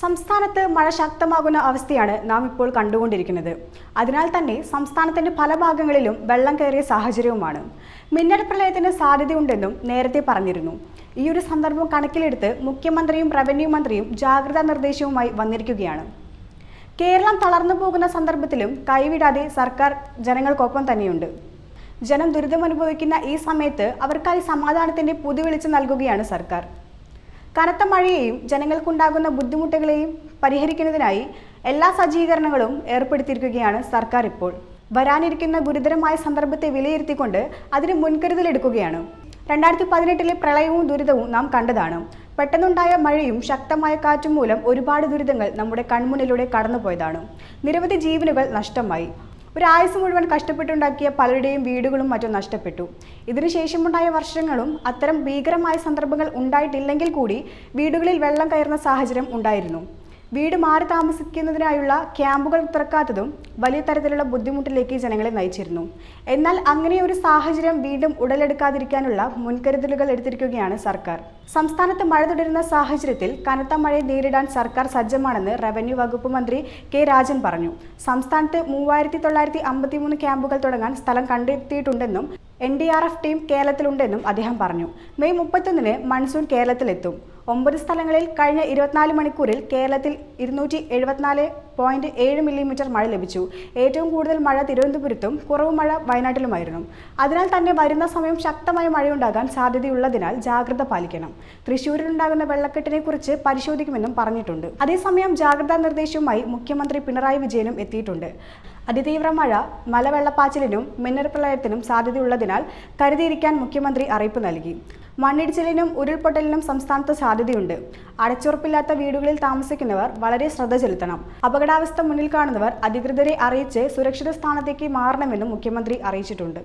സംസ്ഥാനത്ത് മഴ ശക്തമാകുന്ന അവസ്ഥയാണ് നാം ഇപ്പോൾ കണ്ടുകൊണ്ടിരിക്കുന്നത്. അതിനാൽ തന്നെ സംസ്ഥാനത്തിന്റെ പല ഭാഗങ്ങളിലും വെള്ളം കയറിയ സാഹചര്യവുമാണ്. മിന്നൽ പ്രളയത്തിന് സാധ്യതയുണ്ടെന്നും നേരത്തെ പറഞ്ഞിരുന്നു. ഈ ഒരു സന്ദർഭം കണക്കിലെടുത്ത് മുഖ്യമന്ത്രിയും റവന്യൂ മന്ത്രിയും ജാഗ്രതാ നിർദ്ദേശവുമായി വന്നിരിക്കുകയാണ്. കേരളം തളർന്നു പോകുന്ന സന്ദർഭത്തിലും കൈവിടാതെ സർക്കാർ ജനങ്ങൾക്കൊപ്പം തന്നെയുണ്ട്. ജനം ദുരിതമനുഭവിക്കുന്ന ഈ സമയത്ത് അവർക്കായി സമാധാനത്തിന്റെ പുതുവെളിച്ചം നൽകുകയാണ് സർക്കാർ. കനത്ത മഴയെയും ജനങ്ങൾക്കുണ്ടാകുന്ന ബുദ്ധിമുട്ടുകളെയും പരിഹരിക്കുന്നതിനായി എല്ലാ സജ്ജീകരണങ്ങളും ഏർപ്പെടുത്തിയിരിക്കുകയാണ് സർക്കാർ ഇപ്പോൾ. വരാനിരിക്കുന്ന ഗുരുതരമായ സന്ദർഭത്തെ വിലയിരുത്തിക്കൊണ്ട് അതിന് മുൻകരുതലെടുക്കുകയാണ്. രണ്ടായിരത്തി പതിനെട്ടിലെ പ്രളയവും ദുരിതവും നാം കണ്ടതാണ്. പെട്ടെന്നുണ്ടായ മഴയും ശക്തമായ കാറ്റും മൂലം ഒരുപാട് ദുരിതങ്ങൾ നമ്മുടെ കൺമുന്നിലൂടെ കടന്നുപോയതാണ്. നിരവധി ജീവനുകൾ നഷ്ടമായി. ഒരു ആയുസ് മുഴുവൻ കഷ്ടപ്പെട്ടുണ്ടാക്കിയ പലരുടെയും വീടുകളും മറ്റും നഷ്ടപ്പെട്ടു. ഇതിനുശേഷമുണ്ടായ വർഷങ്ങളും അത്തരം ഭീകരമായ സന്ദർഭങ്ങൾ ഉണ്ടായിട്ടില്ലെങ്കിൽ കൂടി വീടുകളിൽ വെള്ളം കയറുന്ന സാഹചര്യം ഉണ്ടായിരുന്നു. വീട് മാറി താമസിക്കുന്നതിനായുള്ള ക്യാമ്പുകൾ തുറക്കാത്തതും വലിയ തരത്തിലുള്ള ബുദ്ധിമുട്ടിലേക്ക് ജനങ്ങളെ നയിച്ചിരുന്നു. എന്നാൽ അങ്ങനെ ഒരു സാഹചര്യം വീണ്ടും ഉടലെടുക്കാതിരിക്കാനുള്ള മുൻകരുതലുകൾ എടുത്തിരിക്കുകയാണ് സർക്കാർ. സംസ്ഥാനത്ത് മഴ തുടരുന്ന സാഹചര്യത്തിൽ കനത്ത മഴയെ നേരിടാൻ സർക്കാർ സജ്ജമാണെന്ന് റവന്യൂ വകുപ്പ് മന്ത്രി കെ രാജൻ പറഞ്ഞു. സംസ്ഥാനത്ത് മൂവായിരത്തി തൊള്ളായിരത്തി അമ്പത്തിമൂന്ന് ക്യാമ്പുകൾ തുടങ്ങാൻ സ്ഥലം കണ്ടെത്തിയിട്ടുണ്ടെന്നും N D R F team കേരളത്തിലുണ്ടെന്നും അദ്ദേഹം പറഞ്ഞു. മെയ് മുപ്പത്തൊന്നിന് മൺസൂൺ കേരളത്തിലെത്തും. ഒമ്പത് സ്ഥലങ്ങളിൽ കഴിഞ്ഞ ഇരുപത്തിനാല് മണിക്കൂറിൽ കേരളത്തിൽ ഇരുന്നൂറ്റി എഴുപത്തിനാല് പോയിന്റ് ഏഴ് മില്ലിമീറ്റർ മഴ ലഭിച്ചു. ഏറ്റവും കൂടുതൽ മഴ തിരുവനന്തപുരത്തും കുറവ് മഴ വയനാട്ടിലുമായിരുന്നു. അതിനാൽ തന്നെ വരുന്ന സമയം ശക്തമായ മഴയുണ്ടാകാൻ സാധ്യതയുള്ളതിനാൽ ജാഗ്രത പാലിക്കണം. തൃശൂരിലുണ്ടാകുന്ന വെള്ളക്കെട്ടിനെ കുറിച്ച് പരിശോധിക്കുമെന്നും പറഞ്ഞിട്ടുണ്ട്. അതേസമയം ജാഗ്രതാ നിർദ്ദേശവുമായി മുഖ്യമന്ത്രി പിണറായി വിജയനും എത്തിയിട്ടുണ്ട്. അതിതീവ്ര മഴ മലവെള്ളപ്പാച്ചിലിനും മിന്നൽപ്രളയത്തിനും സാധ്യതയുള്ളതിനാൽ കരുതിയിരിക്കാൻ മുഖ്യമന്ത്രി അറിയിപ്പ് നൽകി. മണ്ണിടിച്ചിലിനും ഉരുൾപൊട്ടലിനും സംസ്ഥാനത്ത് സാധ്യതയുണ്ട്. അടച്ചുറപ്പില്ലാത്ത വീടുകളിൽ താമസിക്കുന്നവർ വളരെ ശ്രദ്ധ ചെലുത്തണം. അപകടാവസ്ഥ മുന്നിൽ കാണുന്നവർ അധികൃതരെ അറിയിച്ച് സുരക്ഷിത സ്ഥാനത്തേക്ക് മാറണമെന്നും മുഖ്യമന്ത്രി അറിയിച്ചിട്ടുണ്ട്.